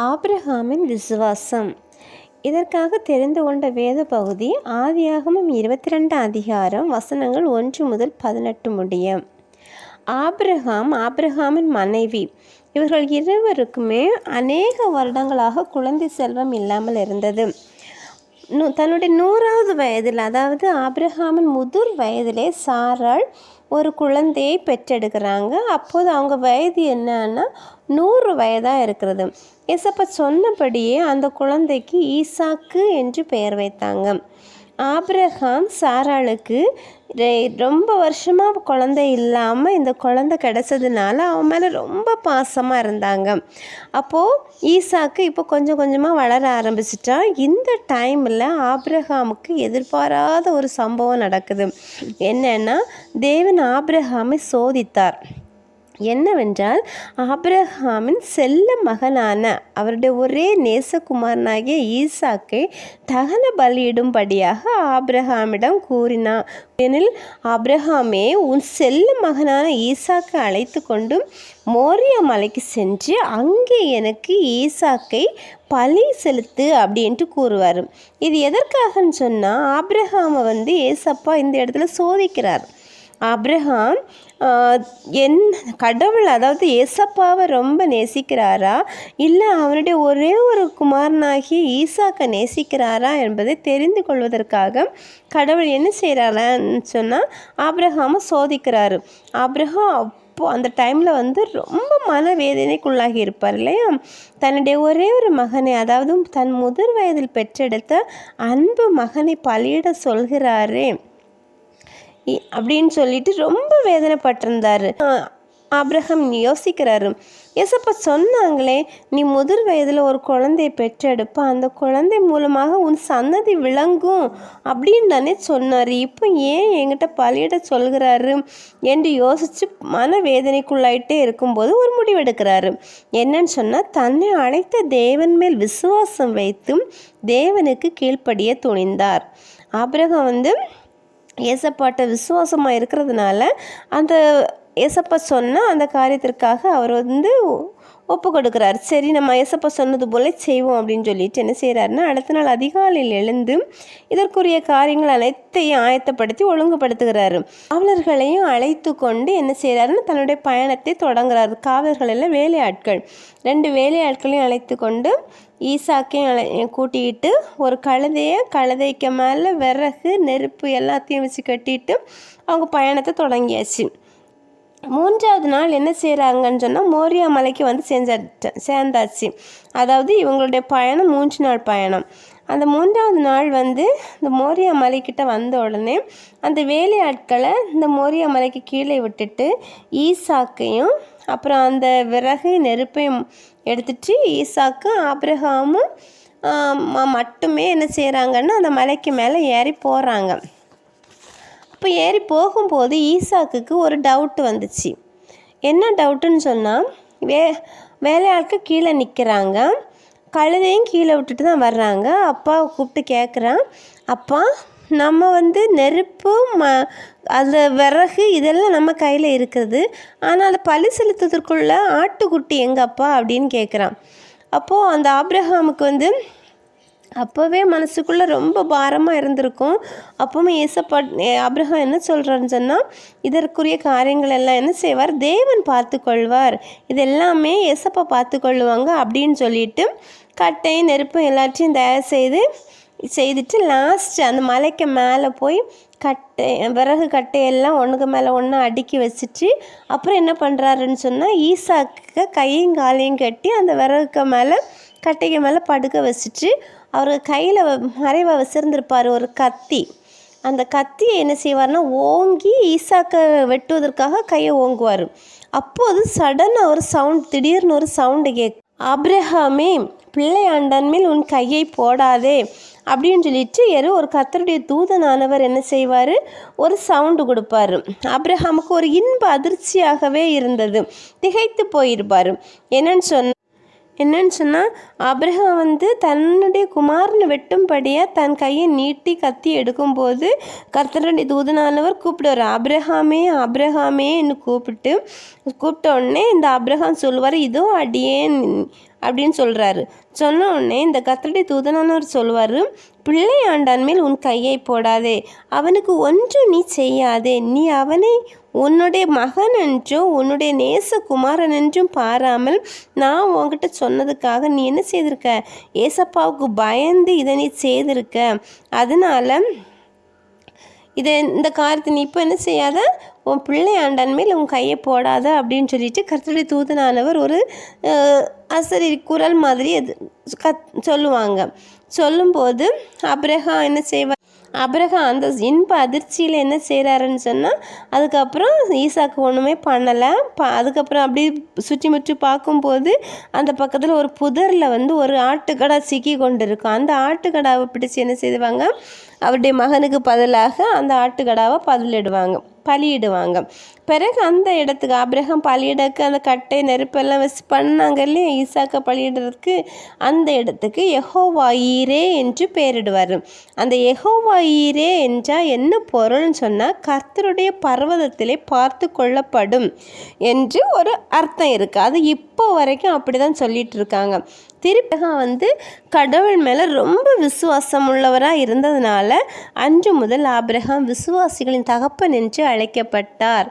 ஆப்ரஹாமின் விசுவாசம். இதற்காக தெரிந்து கொண்ட வேத பகுதி ஆதியாகமம் இருபத்தி ரெண்டு அதிகாரம் வசனங்கள் ஒன்று முதல் பதினெட்டு முடிய. ஆப்ரஹாம் ஆப்ரஹாமின் மனைவி. இவர்கள் இருவருக்குமே அநேக வருடங்களாக குழந்தை செல்வம் இல்லாமல் இருந்தது. நூ தன்னுடைய நூறாவது வயதில் அதாவது ஆப்ரஹாமின் முதிர் வயதிலே சாராள் ஒரு குழந்தையை பெற்றெடுக்கிறாங்க. அப்போது அவங்க வயது என்னன்னா நூறு வயதாக இருக்கிறது. எசப்ப சொன்னபடியே அந்த குழந்தைக்கு ஈசாக்கு என்று பெயர் வைத்தாங்க. ஆப்ரஹாம் சாராளுக்கு ரொம்ப வருஷமாக குழந்தை இல்லாமல் இந்த குழந்தை கிடச்சதுனால அவன் மேலே ரொம்ப பாசமாக இருந்தாங்க. அப்போது ஈசாக்கு இப்போ கொஞ்சம் கொஞ்சமாக வளர ஆரம்பிச்சிட்டான் இந்த டைமில் ஆப்ரஹாமுக்கு எதிர்பாராத ஒரு சம்பவம் நடக்குது. என்னென்னா தேவன் ஆப்ரஹாமை சோதித்தார். என்னவென்றால் ஆப்ரஹாமின் செல்ல மகனான அவருடைய ஒரே நேசகுமாரனாகிய ஈசாக்கை தகன பலியிடும்படியாக ஆப்ரஹாமிடம் கூறினான். எனில் ஆப்ரஹாமே உன் செல்ல மகனான ஈசாக்கை அழைத்து கொண்டு மோரியா மலைக்கு சென்று அங்கே எனக்கு ஈசாக்கை பழி செலுத்து அப்படின்ட்டு கூறுவார். இது எதற்காகன்னு சொன்னால் ஆப்ரஹாமை வந்து ஏசப்பா இந்த இடத்துல சோதிக்கிறார். அப்ரஹாம் என் கடவுள் அதாவது ஏசப்பாவை ரொம்ப நேசிக்கிறாரா? இல்லை அவருடைய ஒரே ஒரு குமாரனாகிய ஈசாக்கை நேசிக்கிறாரா என்பதை தெரிந்து கொள்வதற்காக கடவுள் என்ன செய்கிறாரான்னு சொன்னால் ஆபிரகாமை சோதிக்கிறாரு. அப்ரஹாம் அப்போ அந்த டைமில் வந்து ரொம்ப மனவேதனைக்குள்ளாகி இருப்பார் இல்லையா? தன்னுடைய ஒரே ஒரு மகனை அதாவது தன் முதிர் வயதில் பெற்றெடுத்த அன்பு மகனை பலியிட சொல்கிறாரே. அப்படின்னு சொல்லிட்டு ரொம்ப வேதனைப்பட்டிருந்தாரு. ஆ- யோசிக்கிறாரு. எசப்பா சொன்னாங்களே நீ முதிர் வயதில் ஒரு குழந்தையை பெற்றெடுப்ப. அந்த குழந்தை மூலமாக உன் சன்னதி விளங்கும் அப்படின்னு தானே சொன்னார். இப்போ ஏன் என்கிட்ட பழியிட சொல்கிறாரு என்று யோசித்து மன வேதனைக்குள்ளாயிட்டே இருக்கும்போது ஒரு முடிவெடுக்கிறாரு. என்னன்னு சொன்னால் தன்னை அழைத்த தேவன் மேல் விசுவாசம் வைத்தும் தேவனுக்கு கீழ்ப்படிய துணிந்தார். ஆபிரகாம் வந்து ஏசப்பாட்ட விசுவாசமாக இருக்கிறதுனால அந்த ஏசப்பா சொன்ன அந்த காரியத்திற்காக அவர் வந்து ஒப்பு கொடுக்குறாரு சரி நம்ம ஏசப்பா சொன்னது போல செய்வோம் அப்படின்னு சொல்லிட்டு என்ன செய்கிறாருன்னா அடுத்த நாள் அதிகாலையில் எழுந்து இதற்குரிய காரியங்கள் அனைத்தையும் ஆயத்தப்படுத்தி ஒழுங்குபடுத்துகிறாரு. காவலர்களையும் அழைத்து கொண்டு என்ன செய்கிறாருன்னு தன்னுடைய பயணத்தை தொடங்குறாரு. காவலர்கள் எல்லாம் வேலையாட்கள். ரெண்டு வேலையாட்களையும் அழைத்து கொண்டு ஈசாக்கையும் அழை கூட்டிக்கிட்டு ஒரு கழுதையை கழுதைக்கு மேலே விறகு நெருப்பு எல்லாத்தையும் வச்சு கட்டிட்டு அவங்க பயணத்தை தொடங்கியாச்சு. மூன்றாவது நாள் என்ன செய்கிறாங்கன்னு சொன்னால் மோரியா மலைக்கு வந்து சேர்ந்தாச்சு சேர்ந்தாச்சு. அதாவது இவங்களுடைய பயணம் மூன்று நாள் பயணம். அந்த மூன்றாவது நாள் வந்து இந்த மோரியா மலைக்கிட்ட வந்த உடனே அந்த வேலையாட்களை இந்த மோரியா மலைக்கு கீழே விட்டுட்டு ஈசாக்கையும் அப்புறம் அந்த விறகு நெருப்பையும் எடுத்துட்டு ஈசாக்கும் ஆபிரகாமும் மட்டுமே என்ன செய்கிறாங்கன்னா அந்த மலைக்கு மேலே ஏறி போகிறாங்க இப்போ ஏறி போகும்போது ஈசாக்குக்கு ஒரு டவுட் வந்துச்சு. என்ன டவுட்டுன்னு சொன்னால் வே வேலையாட்கள் கீழே நிற்கிறாங்க கழுதையும் கீழே விட்டுட்டு தான் வர்றாங்க. அப்பாவை கூப்பிட்டு கேட்குறான் அப்பா நம்ம வந்து நெருப்பு ம அந்த விறகு இதெல்லாம் நம்ம கையில் இருக்குது. ஆனால் அதை பழி செலுத்துவதற்குள்ளே ஆட்டுக்குட்டி எங்கப்பா? அப்படின்னு கேட்குறான் அப்போது அந்த ஆப்ரஹாமுக்கு வந்து அப்போவே மனசுக்குள்ளே ரொம்ப பாரமாக இருந்திருக்கும். அப்போவும் ஏசப்பா அப்ரஹாம் என்ன சொல்கிறான்னு சொன்னால் இதற்குரிய காரியங்கள் எல்லாம் என்ன செய்வார்? தேவன் பார்த்து கொள்வார் இது எல்லாமே ஏசப்பா பார்த்து கொள்ளுவாங்க அப்படின்னு சொல்லிட்டு கட்டை நெருப்பு எல்லாத்தையும் தயார் செய்து செய்துட்டு லாஸ்ட் அந்த மலைக்கு மேலே போய் கட்டை விறகு கட்டையெல்லாம் ஒன்றுக்கு மேலே ஒன்று அடுக்கி வச்சுட்டு அப்புறம் என்ன பண்ணுறாருன்னு சொன்னால் ஈசாக்கு கையும் காலையும் கட்டி அந்த விறகுக்கு மேலே கட்டைக்கு மேலே படுக்க வச்சுட்டு அவர் கையில் மறைவாக வச்சிருந்திருப்பார் ஒரு கத்தி. அந்த கத்தியை என்ன செய்வார்னா ஓங்கி ஈசாக்கை வெட்டுவதற்காக கையை ஓங்குவார். அப்போது சடனாக ஒரு சவுண்ட் திடீர்னு ஒரு சவுண்டு கேக் ஆப்ரஹாமே பிள்ளையாண்டன் மேல் உன் கையை போடாதே அப்படின்னு சொல்லிட்டு யாரோ ஒரு கத்தருடைய தூதனானவர் என்ன செய்வார்? ஒரு சவுண்டு கொடுப்பாரு. அப்ரஹாமுக்கு ஒரு இன்ப அதிர்ச்சியாகவே இருந்தது. திகைத்து போயிருப்பார். என்னன்னு சொன்னால் என்னன்னு சொன்னால் அப்ரஹாம் வந்து தன்னுடைய குமாரனை வெட்டும்படியாக தன் கையை நீட்டி கத்தி எடுக்கும்போது கர்த்தருடைய தூதனானவர் கூப்பிடுவார். அப்ரஹாமே அப்ரஹாமேன்னு கூப்பிட்டு கூப்பிட்ட உடனே இந்த அப்ரஹாம் சொல்லுவார் இதோ அடியேன் அப்படின்னு சொல்கிறாரு சொன்ன உடனே இந்த கத்தடி தூதனானவர் சொல்லுவார் பிள்ளை ஆண்டான் மேல் உன் கையை போடாதே. அவனுக்கு ஒன்றும் நீ செய்யாதே. நீ அவனை உன்னுடைய மகன் என்றும் உன்னுடைய நேசகுமாரன் என்றும் பாராமல் நான் உன்கிட்ட சொன்னதுக்காக நீ என்ன செய்திருக்க? ஏசப்பாவுக்கு பயந்து இதை நீ செய்திருக்க. அதனால் இதை இந்த காரியத்தை நீ இப்போ என்ன செய்யாத? உன் பிள்ளை ஆண்டான் மேல் உன் கையை போடாத அப்படின்னு சொல்லிட்டு கர்த்தருடைய தூதனானவர் ஒரு அசரி குரல் மாதிரி அது கத் சொல்லுவாங்க. சொல்லும்போது அப்ரஹாம் என்ன செய்வார் அப்ரஹாம் அந்த இன்ப அதிர்ச்சியில் என்ன செய்கிறாருன்னு சொன்னால் அதுக்கப்புறம் ஈசாக்கு ஒன்றுமே பண்ணலை. ப அதுக்கப்புறம் அப்படி சுற்றி முற்றி பார்க்கும்போது அந்த பக்கத்தில் ஒரு புதரில் வந்து ஒரு ஆட்டுக்கடா சிக்கி கொண்டு இருக்கும் அந்த ஆட்டுக்கடாவை பிடிச்சி என்ன செய்வாங்க? அவருடைய மகனுக்கு பதிலாக அந்த ஆட்டுக்கடாவை பதிலிடுவாங்க. பலியிடுவாங்க. பிறகு அந்த இடத்துக்கு ஆப்ரஹாம் பலியிடக்கு அந்த கட்டை நெருப்பெல்லாம் வச்சு பண்ணாங்க இல்லையா ஈசாக்க பலியிடுறதுக்கு அந்த இடத்துக்கு யெகோவாயீரே என்று பெயரிடுவார். அந்த யெகோவாயீரே என்றால் என்ன பொருள்னு சொன்னால் கர்த்தருடைய பர்வதத்திலே பார்த்து கொள்ளப்படும் என்று ஒரு அர்த்தம் இருக்குது அது இப்போ வரைக்கும் அப்படி தான் சொல்லிட்டு இருக்காங்க. திருப்பகம் வந்து கடவுள் மேலே ரொம்ப விசுவாசம் உள்ளவராக இருந்ததுனால அன்று முதல் ஆபிரகாம் விசுவாசிகளின் தகப்பன் என்று அழைக்கப்பட்டார்.